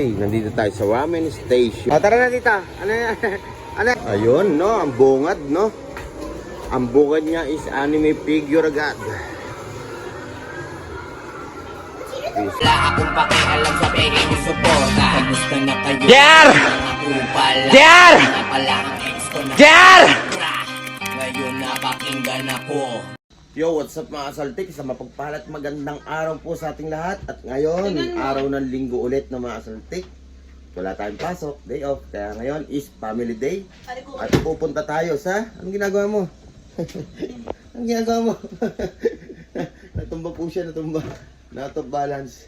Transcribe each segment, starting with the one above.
Uy, nandito tayo sa ramen station. Ah, tara na tita. Ano yan? ano? Ayun, no? Ang bungad, no? Ang bungad niya is anime figure agad. Wala akong pakialam sa pagiging suporta Gusto na kayo na Jar! Ra! Ngayon napakinggan ako Yo, what's up mga asaltik? Sa mapagpalat magandang araw po sa ating lahat. At ngayon, araw ng linggo ulit na mga asaltik. Wala tayong pasok, day off. Kaya ngayon is family day. At pupunta tayo sa... Anong ginagawa mo? Anong ginagawa mo? natumba po siya, natumba. Not of balance.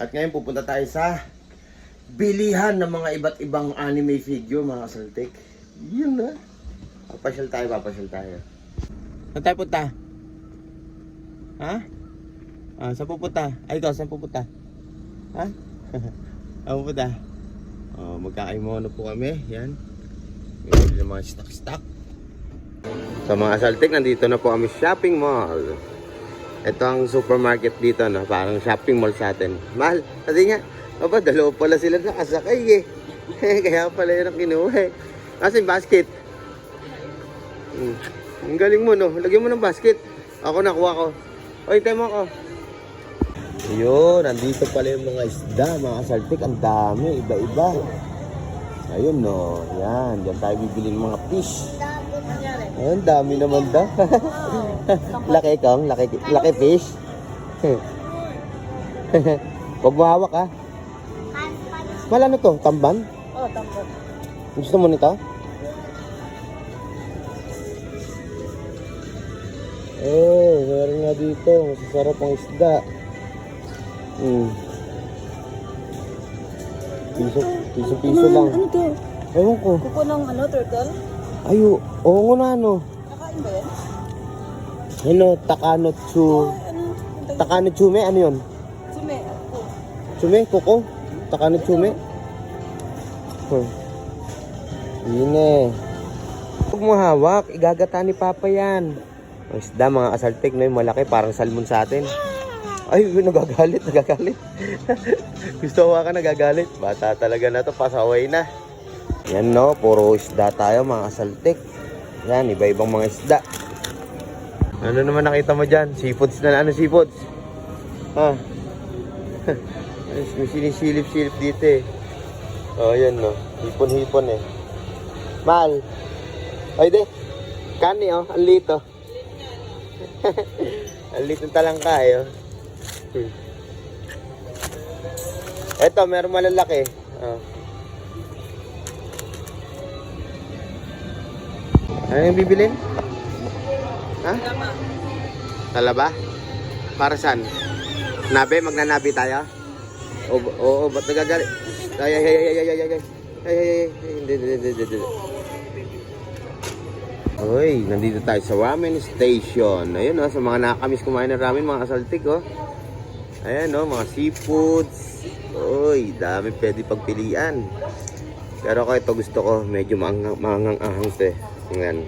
At ngayon pupunta tayo sa bilihan ng mga iba't ibang anime figure mga asaltik. Yun na. Papasyal tayo, papasyal tayo. Saan tayo punta? Ha? Ah, saan pupunta? Ay, ikaw, saan pupunta? Ha? Saan pupunta? Oh, magkakaimono po kami. Yan. May ng mga stock-stock. Sa mga asaltik, nandito na po kami shopping mall. Ito ang supermarket dito, no? Parang shopping mall sa atin. Mahal. Kasi nga, aba, dalawa pala sila nakasakay eh. Kaya pala yun ang kinuha eh. Kasi basket. Hmm. Ang galing mo, no? Lagyan mo ng basket. Ako nakuha ko. Oy, tayo mo ako. Ayun, nandito pala yung mga isda, mga kasaltik. Ang dami, iba-iba. Ayun, no. Yan, diyan tayo bibili ng mga fish. Ayun, dami naman daw. laki kong, laki, laki fish. Huwag mo hawak, ha? Wala na to, tamban? Oh, tambot. Gusto mo nito? Oh, meron nga dito. Masasarap ang isda. Hmm. Piso, piso, piso lang. Ano to? Ewan ko. Kuko ng ano, turtle? Ayo, oo nga na ano. Nakain ba yan? Ano, takano chu... Ano? Takano chume, ano yun? Sume. Ako. Chume, kuko? Takano chume? Hmm. Yun eh. Huwag mo hawak, igagata ni Papa yan. Ang isda, mga asaltik na yun, malaki, parang salmon sa atin. Ay, nagagalit, nagagalit. Gusto ko ka nagagalit. Bata talaga na to, pasaway na. Yan no, puro isda tayo mga asaltik. Yan, iba-ibang mga isda. Ano naman nakita mo dyan? Seafoods na ano seafoods? Ha? Ay, may sinisilip-silip dito eh. Oh, yan no. Hipon-hipon eh. Mahal. Ay, de. Kani oh, ang lito. Ang lito talang kayo. Hmm. Eto, meron malalaki. Oh. Ano yung bibilin? Ha? Talaba? Para saan? Nabe? Magnanabi tayo? Oo, oo, ba't nagagalit? Ay, ay, ay, ay, ay, ay, ay, ay, ay, ay, ay, ay, hindi, hindi, hindi, hindi, hindi. Uy, nandito tayo sa ramen station. Ayun, oh, sa mga nakakamiss kumain ng ramen, mga asaltik, oh. Ayan, oh, mga seafoods. Uy, dami pwede pagpilian. Pero ako ito gusto ko, medyo maanghang, maanghang-ahang to eh. Ayan.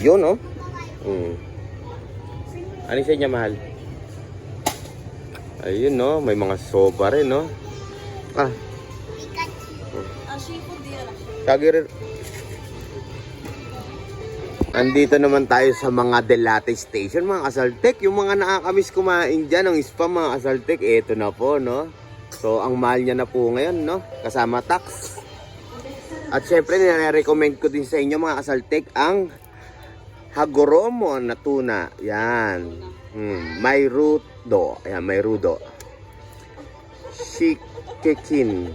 Yun, oh. Mm. Ano sa inyo, mahal? Ayun, no. May mga soba rin, no. Ah, Ang seafood din. kagirir. Andito naman tayo sa mga Delate Station, mga kasaltek. Yung mga nakakamiss kumain dyan, ang spam, mga kasaltek, eto na po, no. So, ang mahal niya na po ngayon, no. Kasama tax. At syempre, nire-recommend ko din sa inyo, mga kasaltek, ang Hagoromo na tuna. Yan. Hmm. May rudo. Ayan, may rudo. Shikikin.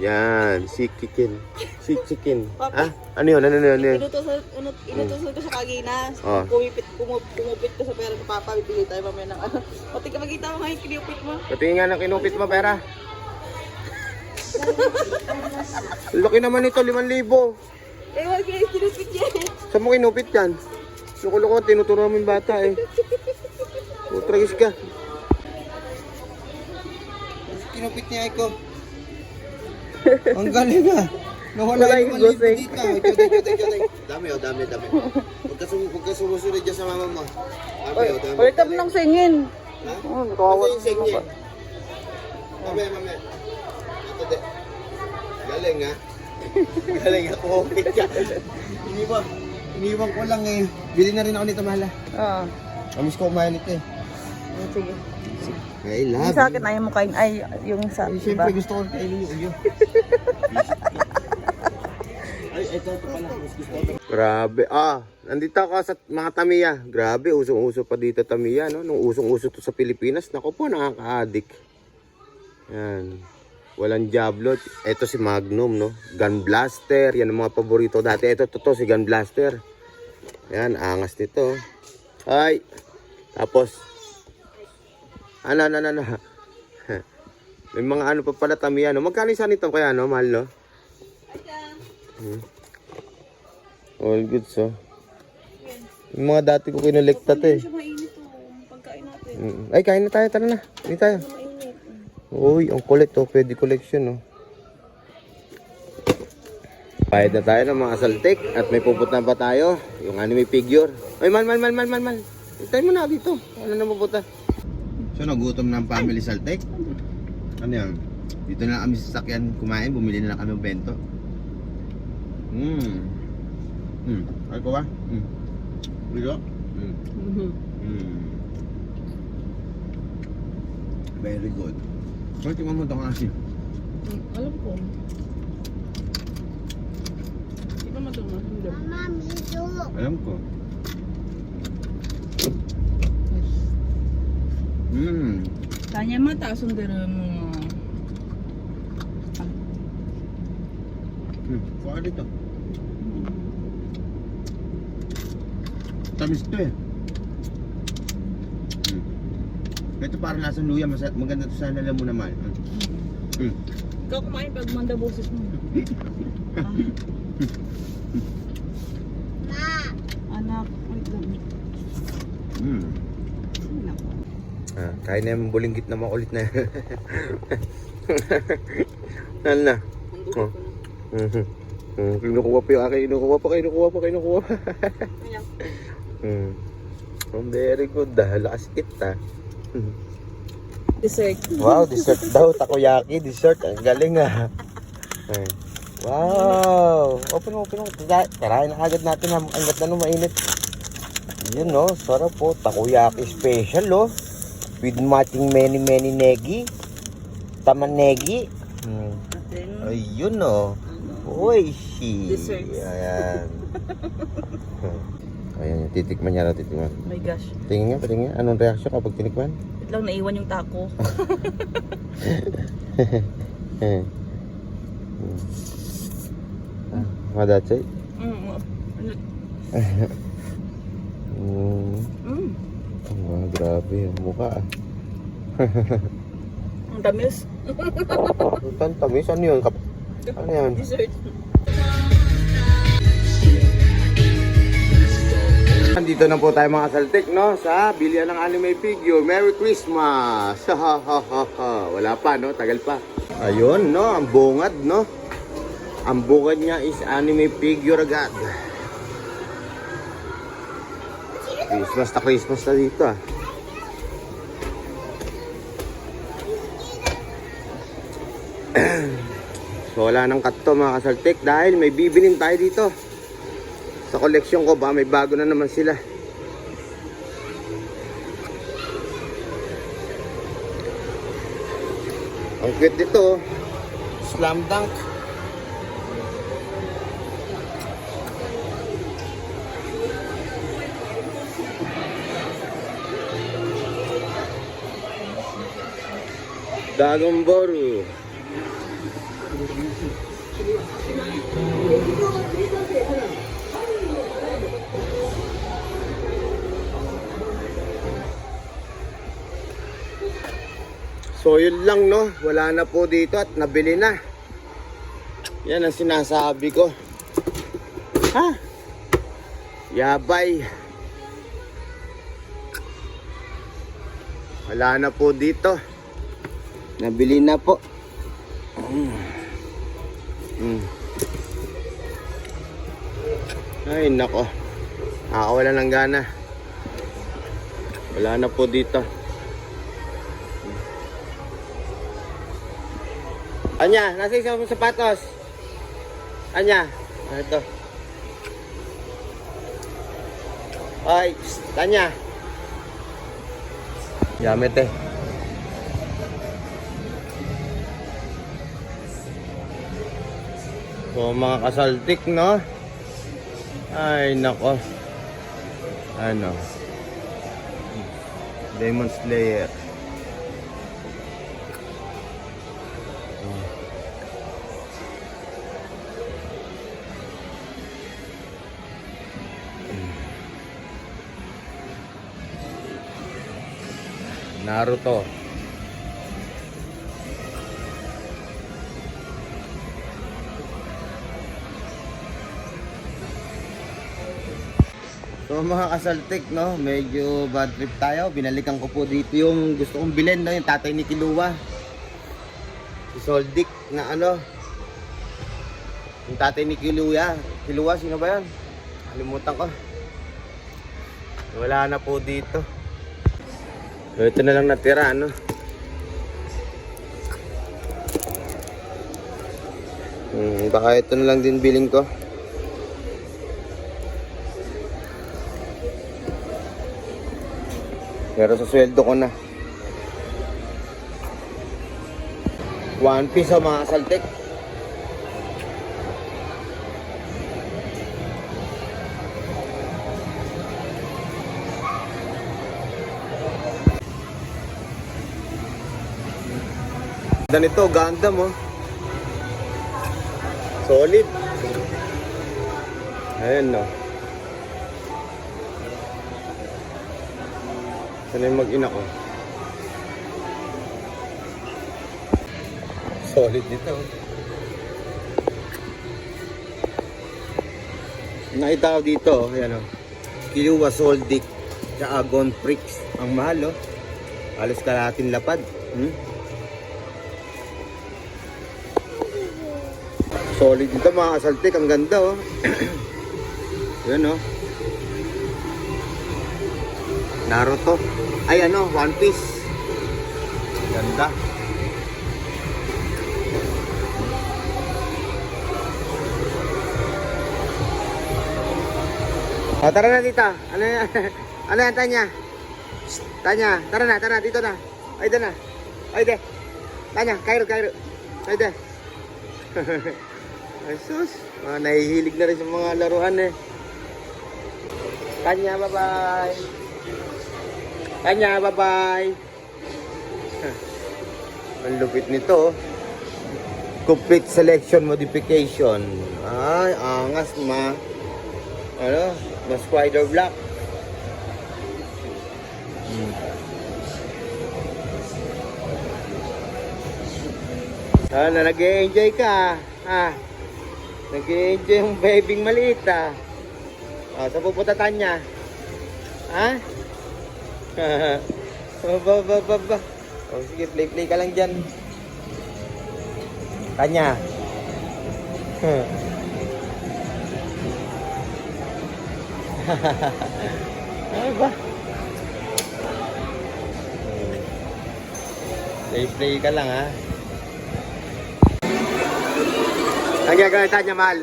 Yan. Shikikin. Shikikin. Ah? Ano yun? Ano yun? Ano yun? Inutos, inut, inutos ko sa kagina. Oh. Kumipit, kumupit, kumupit ko sa pera ni Papa. Bibili tayo mamaya ng ano. Pati ka makita mo nga yung kinupit mo. Patingin nga ng kinupit mo, pera. Laki naman ito, 5,000. Eh, wag yung kinupit niya. Saan mo kinupit yan? Loko-loko, tinuturo namin bata eh. Utragis ka. Kinupit niya ako. Ang galing ah. Nawala Wala yung malibo gusay. dito. Ikaw. Dami oh, dami, dami. Huwag ka, sum- huwag ka sumusunod dyan sa mama mo. Dami oh, dami. Ka ng singin. Ha? Oh, Ano nakawawa. yung sing niya? Mamaya, mamaya. Ito de. Galing ha. Galing ako. Okay ka. Iniwan. Iniwan ko lang eh. Bili na rin ako nito, mahala. Oo. Amiss ko kumain nito eh. Oh, sige. I Yung love sa akin ayaw mo kain. Ay, yung sa, Eh, diba? Siyempre gusto ko kainin yung uyo. Ay, ito, ito pala. Mas gusto ko. Grabe. Ah, nandito ako sa mga Tamiya. Grabe, usong-uso pa dito Tamiya, no? Nung usong-uso to sa Pilipinas, nako po, nakaka-addict. Yan. Walang Diablo. Ito si Magnum, no? Gun Blaster. Yan ang mga paborito. Dati ito, to, to si Gun Blaster. Yan, angas nito. Ay. Tapos, ano, ano, ano, ano. May mga ano pa pala Tamiya, no? Magkano isa nito kaya, no? Mahal, no? Hmm. All good, so. Yung mga dati ko kinolekta to, eh. Oh. Mm. Ay, kain na tayo, tara na. Hindi tayo. Uy, ang kulit, oh. Pwede collection, no? Bayad na tayo ng mga saltik at may pupunta pa tayo. Yung anime figure. Ay, man, man, man, man, man, man. Tayo mo na dito. Ano na pupunta? So, nagutom na ang family saltik. Ano yan? Dito na lang kami sa sakyan kumain. Bumili na lang kami ng bento. Mmm. Hmm. Ay ko ba? Hmm. Bigo? Hmm. Mhm. Hmm. Very good. Bakit tingnan mo ito kasi? Mm, Alam ko. Di ba maduma? Hindi. Alam ko. Hmm. Kanya mata, sundero mo. Hmm. Kuha ka dito. Tamis to eh. Hmm. Ito parang lasang luya. Masa- maganda to sana alam mo naman. Hmm. Ikaw kumain pag manda boses mo. ah. Anak, wait lang. Hmm. Anak. Kaya na yung bulinggit na makulit na yan. Ano na? Oh. Mhm. Mm, kinukuha pa yung akin, kinukuha pa, kinukuha pa, kinukuha pa. Mm. Oh, very good, ah. lakas kita. Mm. Dessert. Wow, dessert daw, takoyaki, dessert, ang galing ah. Ay. Wow! Open open mo. Tara- Tarahin na agad natin, ang ang ganda nung mainit. Yun no, sarap po. Takoyaki special oh. With matching many many negi. Taman negi. Hmm. Ayun no. Uy, shi. Ayan. Ayan, titikman niya na, titikman. Oh my gosh. Tingin nga, tingin nga. Anong reaction kapag tinikman? Wait lang, naiwan yung taco. Ah, Madatsay? Mm. Ano? Hmm. Mm. Wah, grabe. Ang mukha ah. Ang tamis. Tan tamis. Ano yun? Kap ano yan? Dessert. Nandito na po tayo mga saltik, no? Sa bilihan ng anime figure. Merry Christmas! Wala pa, no? Tagal pa. Ayun, no? Ang bungad, no? Ang bungad niya is anime figure agad. Christmas na Christmas na dito, ah. So wala nang cut to mga kasaltik dahil may bibilin tayo dito. Sa koleksyon ko ba may bago na naman sila. Ang cute dito. oh. Slam dunk. Dragon Ball. So yun lang no, wala na po dito at nabili na. Yan ang sinasabi ko. Ha? Yabay. Wala na po dito. Nabili na po. Mm. Mm. Ay nako. Nakakawala ng gana. Wala na po dito. Anya, nasa isang sapatos. Anya, ano ito? Ay, psst, Tanya. Yamit So, mga kasaltik, no? Ay, nako. Ano? Demon Slayer. Naruto. So mga kasaltik, no, medyo bad trip tayo. Binalikan ko po dito yung gusto kong bilhin, no, yung tatay ni Kilua. Si Soldik na ano, yung tatay ni Kilua. Kilua, sino ba yan? Kalimutan ko. Wala na po dito. So, ito na lang natira, ano? Hmm, baka ito na lang din billing ko. Pero sa sweldo ko na. One piece sa mga saltek. Ganito, Gundam oh. Solid. Ayan no. Sana yung mag-ina ko. Solid dito. Nakita ko dito, ayan o. Kiliwa Soldic sa Agon Prix. Ang mahal oh. Alos kalating lapad. Hmm? Solid dito mga kasaltik. Ang ganda oh. Yan oh. Naruto. Ay ano, One Piece. Ganda. O, tara na tita. Ano yan? ano yan, Tanya? Tanya, tara na, tara, dito na. Ay, dito na. Ay, de. Tanya, Cairo, Cairo. Ay, de. Ay, sus. Mga nahihilig na rin sa mga laruan eh. Tanya, bye-bye. Tanya, bye-bye. Ang lupit nito. oh. Complete selection modification. Ay, angas ma. Ano? Ma spider block. Hmm. Sana nag-enjoy ka. Ha? Nag-enjoy yung babying maliit ah. Ah, sa pupunta Tanya? Ha? ba, ba, ba, ba. Oh, sige, play, play ka lang dyan. Tanya. ano ba? Play, play ka lang ha. Ang gagawin Tanya, mahal.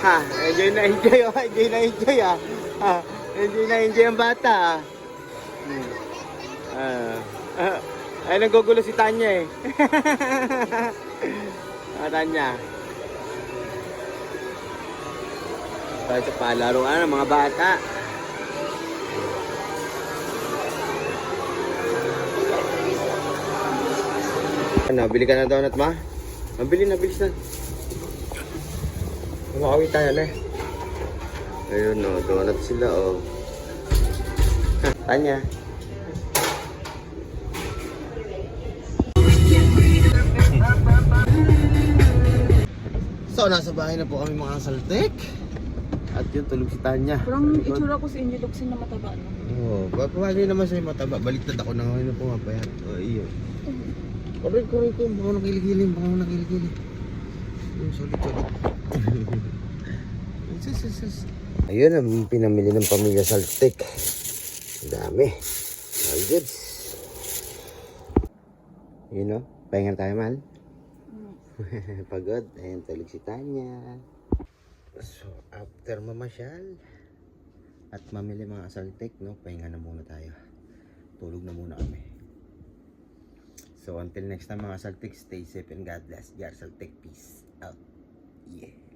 Ha, enjoy na enjoy, oh. enjoy na enjoy ah. Ha, enjoy na enjoy ang bata ah. Hmm. Ah. Ah. Ay, nagugulo si Tanya eh. ah, Tanya. Tayo sa palaruan ng mga bata. Ano, bili ka na donut ma? Mabili na, bilis na. Makawi tayo na. Ayun o, donut sila o. Tanya. So, nasa bahay na po kami mga saltek. At yun, tulog si Tanya. Parang itsura ko sa inyo, Luxin na mataba, no? Oo, oh, bagay naman sa'yo mataba. Baliktad ako na ngayon na pumapayat. O, iyo. Koray, koray ko. Baka nakiligilin, baka nakiligilin. Yung solid, solid. sus, sus, sus. Ayun, ang pinamili ng pamilya Saltek. Ang dami. All goods. Yun o, pahingan tayo, mahal. Pagod. Ayun, tulog si Tanya. So, after mamasyal at mamili mga asaltik, no, pahinga na muna tayo. Tulog na muna kami. So, until next time mga asaltik, stay safe and God bless. Jar Saltik, peace out. Yeah.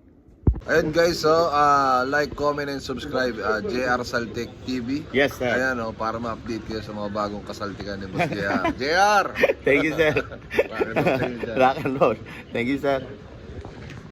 Ayun guys, so ah, like, comment, and subscribe uh, JR Saltic TV. Yes, sir. Ayan oh, para ma-update kayo sa mga bagong kasaltikan ni Boss JR. JR! Thank you, sir. Rock and roll. Thank you, sir.